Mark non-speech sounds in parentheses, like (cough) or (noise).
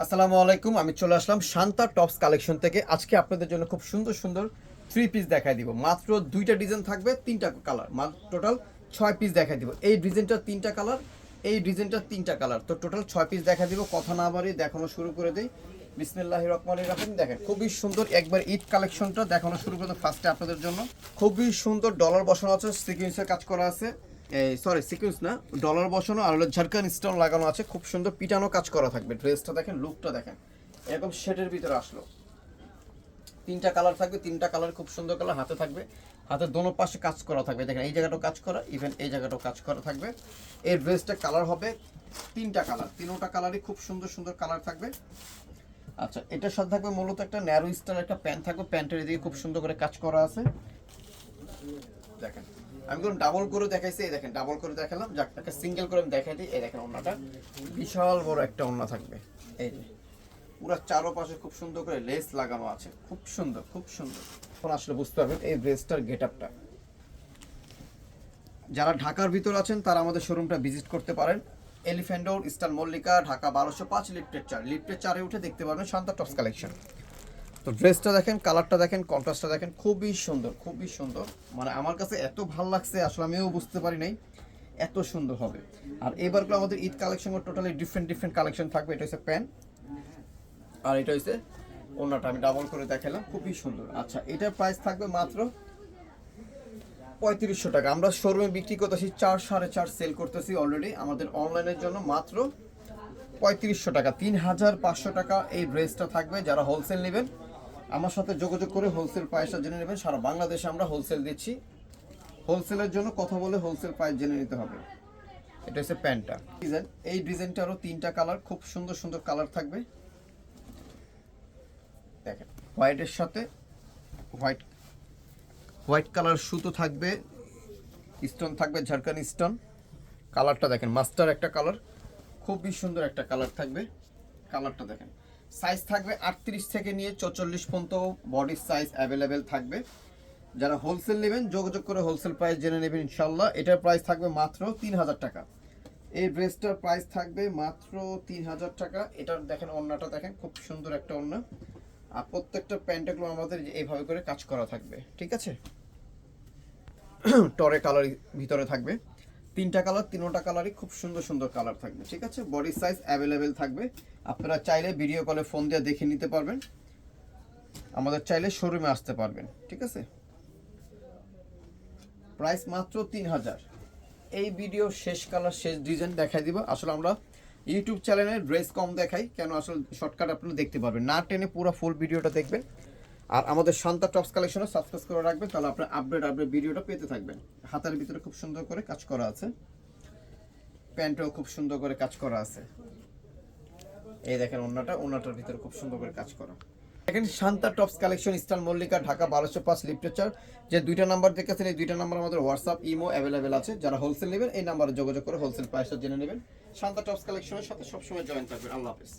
আসসালামু আলাইকুম, আমি চলে আসলাম শান্তা টপস কালেকশন থেকে। আজকে আপনাদের জন্য খুব সুন্দর সুন্দর থ্রি পিস দেখাই দিব। মাত্র দুইটা ডিজাইন থাকবে, তিনটা কালার টোটাল ছয় পিস দেখাই দিব। এই ডিজাইনটা তিনটা কালার এই ডিজাইনটা তিনটা কালার তো টোটাল ছয় পিস দেখা দিব। কথা না বাড়ি দেখানো শুরু করে দিই। বিসমিল্লাহ রহমান রাহিম। দেখেন, খুবই সুন্দর একবার ঈদ কালেকশনটা দেখানো শুরু করে ফার্স্টে আপনাদের জন্য। খুবই সুন্দর ডলার বসানো আছে সিকুয়েন্সের কাজ করা আছে। সরি সিকুয়েন্স না ডলার বসানো আর হলো ঝাড়খান স্টোন লাগানো আছে, খুব সুন্দর পিটানো কাজ করা থাকবে ড্রেসটা দেখেন লুকটা দেখেন। এরকম শেডের ভিতরে আসলো। তিনটা কালার থাকবে, তিনটা কালার খুব সুন্দর কালার হাতে থাকবে। হাতের দোনো পাশে কাজ করা থাকবে, দেখেন, এই জায়গাটাও কাজ করা ইভেন এই জায়গাটাও কাজ করা থাকবে। এই ড্রেসটা কালার হবে তিনটা কালার তিনোটা কালারই খুব সুন্দর সুন্দর কালার থাকবে। আচ্ছা এটার সাথে থাকবে মূলত একটা ন্যারো স্টাইল একটা প্যান্ট থাকবে প্যান্টের এদিকে খুব সুন্দর করে কাজ করা আছে। দেখেন। আমি কোনো ডাবল করে দেখাইছি, এই দেখেন ডাবল করে দেখালাম, যাক সিঙ্গেল করে আমি দেখাই দিই, এই দেখেন ওন্নাটা বিশাল বড় একটা ওন্না থাকবে। এই যে, পুরো চারোপাশে খুব সুন্দর করে লেস লাগানো আছে, খুব সুন্দর খুব সুন্দর। এখন আসলে বুঝতে পারবেন এই ড্রেসটার গেট আপটা যারা ঢাকার ভিতর আছেন, তারা আমাদের শোরুমটা ভিজিট করতে পারেন। এলিফ্যান্ডোর ইস্টার্ন মল্লিকা ঢাকা বারোশো পাঁচ লিফটের চার। লিফটের চারে উঠে দেখতে পারবেন শান্তা টপস কালেকশন তো ড্রেসটা দেখেন, কালারটা দেখেন, কন্ট্রাস্টটা দেখেন, খুবই সুন্দর খুবই সুন্দর। মানে আমার কাছে এত ভালো লাগছে, আসলে আমিও বুঝতে পারি নাই, এত সুন্দর হবে। আর এবারগুলো আমাদের Eid collection totally different different collection থাকবে, এটা হচ্ছে প্যান্ট। আর এটা হচ্ছে ওনাটা আমি ডাবল করে দেখালাম, খুবই সুন্দর। আচ্ছা এটার প্রাইস থাকবে মাত্র পঁয়ত্রিশশো টাকা। আমরা শোরুমে বিক্রি করতেছি, চার সাড়ে চার সেল করতেছি অলরেডি আমাদের অনলাইনের জন্য মাত্র পঁয়ত্রিশশো টাকা, তিন হাজার পাঁচশো টাকা এই ড্রেসটা থাকবে, যারা হোলসেল নেবেন। আমার সাথে যোগাযোগ করে হোলসেল প্রাইসটা জেনে নেবেন। সারা বাংলাদেশে আমরা হোলসেল দিচ্ছি। হোলসেলের জন্য কথা বলে হোলসেল প্রাইস জেনে নিতে হবে। এটা হচ্ছে প্যান্টটা। ডিজাইন, এই ডিজাইনটারও তিনটা কালার খুব সুন্দর সুন্দর কালার থাকবে। দেখেন হোয়াইটের সাথে হোয়াইট হোয়াইট কালার সুতো থাকবে স্টোন থাকবে ঝাড়খান স্টোন কালারটা দেখেন মাস্টার একটা কালার খুবই সুন্দর একটা কালার থাকবে। কালারটা দেখেন। সাইজ থাকবে আটত্রিশ থেকে নিয়ে চৌচল্লিশ পর্যন্ত বডির সাইজ অ্যাভেলেবেল থাকবে। যারা হোলসেল নেবেন, যোগাযোগ করে হোলসেল প্রাইস জেনে নেবেন ইনশাল্লাহ এটার প্রাইস থাকবে মাত্র তিন হাজার টাকা। এই ড্রেসটার প্রাইস থাকবে মাত্র তিন হাজার টাকা। এটার দেখেন ওড়নাটা দেখেন, খুব সুন্দর একটা ওড়না। আর প্রত্যেকটা প্যান্টগুলো আমাদের এইভাবে করে কাজ করা থাকবে, ঠিক আছে? (clears throat) টরে কালার ভিতরে থাকবে। তিনটা কালার তিনোটা কালারই খুব সুন্দর সুন্দর কালার থাকবে, ঠিক আছে? বডি সাইজ অ্যাভেলেবেল থাকবে। আপনারা চাইলে ভিডিও কলে ফোন দিয়ে দেখে নিতে পারবেন। আমাদের চাইলে শোরুমে আসতে পারবেন, ঠিক আছে? প্রাইস মাত্র তিন হাজার। এই ভিডিও শেষ কালার শেষ ডিজাইন দেখাই দিব। আসলে আমরা ইউটিউব চ্যানেলে ড্রেস কম দেখাই, কেন আসলে শর্টকাট আপনারা দেখতে পারবেন। না টেনে পুরো ফুল ভিডিওটা দেখবেন। আর আমাদের শান্তা টপস কালেকশনে সাবস্ক্রাইব করে রাখবেন, তাহলে আপনার আপডেট আপডেট ভিডিওটা পেতে থাকবেন। হাতের ভিতরে খুব সুন্দর করে কাজ করা আছে। প্যান্টও খুব সুন্দর করে কাজ করা আছে। এই দেখেন ওনাটা ওনাটার ভিতরে খুব সুন্দর করে কাজ করা। দেখেন Shanta tops collection style Mallika, Dhaka বারোশো পাঁচ লিপটেচার। যে দুইটা নাম্বার দেখেছেন, এই দুইটা নাম্বার আমাদের হোয়াটসঅ্যাপ ইমো অ্যাভেলেবেল আছে। যারা হোলসেল নেবেন, এই নাম্বারে যোগাযোগ করে হোলসেল প্রাইসটা জেনে নেবেন। শান্তা টপস কালেকশনের সাথে সবসময় জয়েন থাকবেন। আল্লাহ হাফেজ।